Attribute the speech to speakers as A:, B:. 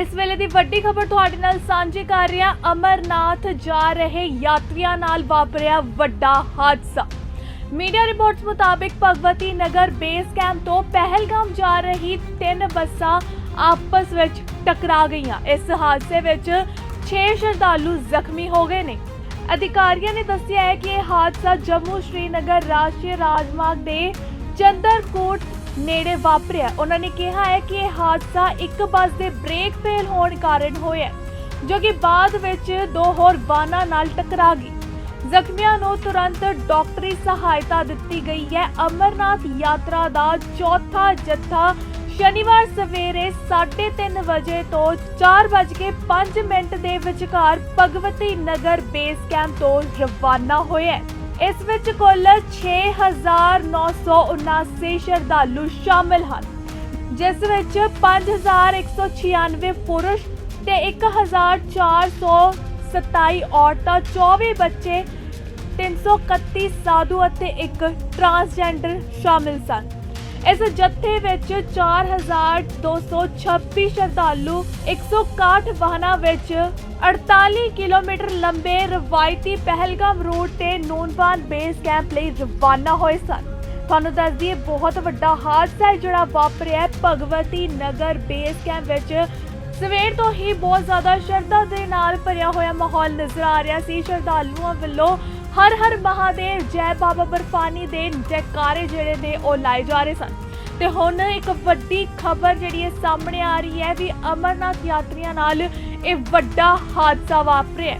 A: ਇਸ ਵੇਲੇ ਦੀ ਵੱਡੀ ਖਬਰ ਤੁਹਾਡੇ ਨਾਲ ਸਾਂਝੀ ਕਰ ਰਹੇ ਹਾਂ। ਅਮਰਨਾਥ ਜਾ ਰਹੇ ਯਾਤਰੀਆਂ ਨਾਲ ਵਾਪਰਿਆ ਵੱਡਾ ਹਾਦਸਾ। ਮੀਡੀਆ ਰਿਪੋਰਟਸ ਮੁਤਾਬਿਕ ਭਗਵਤੀ ਨਗਰ ਬੇਸ ਕੈਂਪ ਤੋਂ ਪਹਿਲਗਾਮ ਜਾ ਰਹੀ ਤਿੰਨ ਬੱਸਾਂ ਆਪਸ ਵਿੱਚ ਟਕਰਾ ਗਈਆਂ। ਇਸ ਹਾਦਸੇ ਵਿੱਚ 6 ਸ਼ਰਧਾਲੂ ਜ਼ਖਮੀ ਹੋ ਗਏ ਨੇ। ਅਧਿਕਾਰੀਆਂ ਨੇ ਦੱਸਿਆ ਹੈ ਕਿ ਇਹ ਹਾਦਸਾ ਜੰਮੂ ਸ਼੍ਰੀਨਗਰ ਰਾਸ਼ਟਰੀ ਰਾਜਮਾਰਗ ਦੇ ਚੰਦਰਕੋਟ ਨੇੜੇ ਵਾਪਰਿਆ। ਉਹਨਾਂ ਨੇ ਕਿਹਾ ਹੈ ਕਿ ਇਹ ਹਾਦਸਾ ਇੱਕ ਬੱਸ ਦੇ ਬ੍ਰੇਕ ਫੇਲ ਹੋਣ ਕਾਰਨ ਹੋਇਆ, ਜੋ ਕਿ ਬਾਅਦ ਵਿੱਚ ਦੋ ਹੋਰ ਵਾਹਨਾਂ ਨਾਲ ਟਕਰਾ ਗਈ। ਜ਼ਖਮੀਆਂ ਨੂੰ ਤੁਰੰਤ ਡਾਕਟਰੀ ਸਹਾਇਤਾ ਦਿੱਤੀ ਗਈ ਹੈ। ਅਮਰਨਾਥ ਯਾਤਰਾ ਦਾ ਚੌਥਾ ਜੱਥਾ ਸ਼ਨੀਵਾਰ ਸਵੇਰੇ 3:30 ਵਜੇ ਤੋਂ 4:05 ਮਿੰਟ ਦੇ ਵਿਚਕਾਰ ਭਗਵਤੀ ਨਗਰ ਬੇਸ ਕੈਂਪ ਤੋਂ ਰਵਾਨਾ ਹੋਇਆ ਇਸ ਵਿੱਚ ਕੁੱਲ 6979 ਸ਼ਰਧਾਲੂ ਸ਼ਾਮਲ ਹਨ, ਜਿਸ ਵਿੱਚ 5196 ਪੁਰਸ਼ ਤੇ 1427 ਔਰਤਾਂ 24 ਬੱਚੇ 331 ਸਾਧੂ ਅਤੇ ਇੱਕ ਟਰਾਂਸਜੈਂਡਰ ਸ਼ਾਮਿਲ ਸਨ। ਇਸ ਜੱਥੇ ਵਿੱਚ 4226 ਸ਼ਰਧਾਲੂ 161 ਵਾਹਨਾਂ ਵਿੱਚ 48 ਕਿਲੋਮੀਟਰ ਲੰਬੇ ਰਵਾਇਤੀ ਪਹਿਲਗਾਮ ਰੋਡ ਤੇ ਨੂਨਵਾਨ ਬੇਸ ਕੈਂਪ ਲਈ ਰਵਾਨਾ ਹੋਏ ਸਨ। ਤੁਹਾਨੂੰ ਦੱਸ ਦਈਏ, ਬਹੁਤ ਵੱਡਾ ਹਾਦਸਾ ਹੈ ਜਿਹੜਾ ਵਾਪਰਿਆ ਭਗਵਤੀ ਨਗਰ ਬੇਸ ਕੈਂਪ ਵਿੱਚ। ਸਵੇਰ ਤੋਂ ਹੀ ਬਹੁਤ ਜ਼ਿਆਦਾ ਸ਼ਰਧਾ ਦੇ ਨਾਲ ਭਰਿਆ ਹੋਇਆ ਮਾਹੌਲ ਨਜ਼ਰ ਆ ਰਿਹਾ ਸੀ। ਸ਼ਰਧਾਲੂਆਂ ਵੱਲੋਂ ਹਰ ਹਰ ਮਹਾਦੇਵ ਜੈ ਬਾਬਾ ਬਰਫਾਨੀ ਦੇ ਜੈਕਾਰੇ ਜਿਹੜੇ ਨੇ ਉਹ ਲਾਏ ਜਾ ਰਹੇ ਸਨ। ਤੇ ਹੁਣ ਇੱਕ ਵੱਡੀ ਖਬਰ ਜਿਹੜੀ ਹੈ ਸਾਹਮਣੇ ਆ ਰਹੀ ਹੈ ਵੀ ਅਮਰਨਾਥ ਯਾਤਰੀਆਂ ਨਾਲ ਇਹ ਵੱਡਾ ਹਾਦਸਾ ਵਾਪਰਿਆ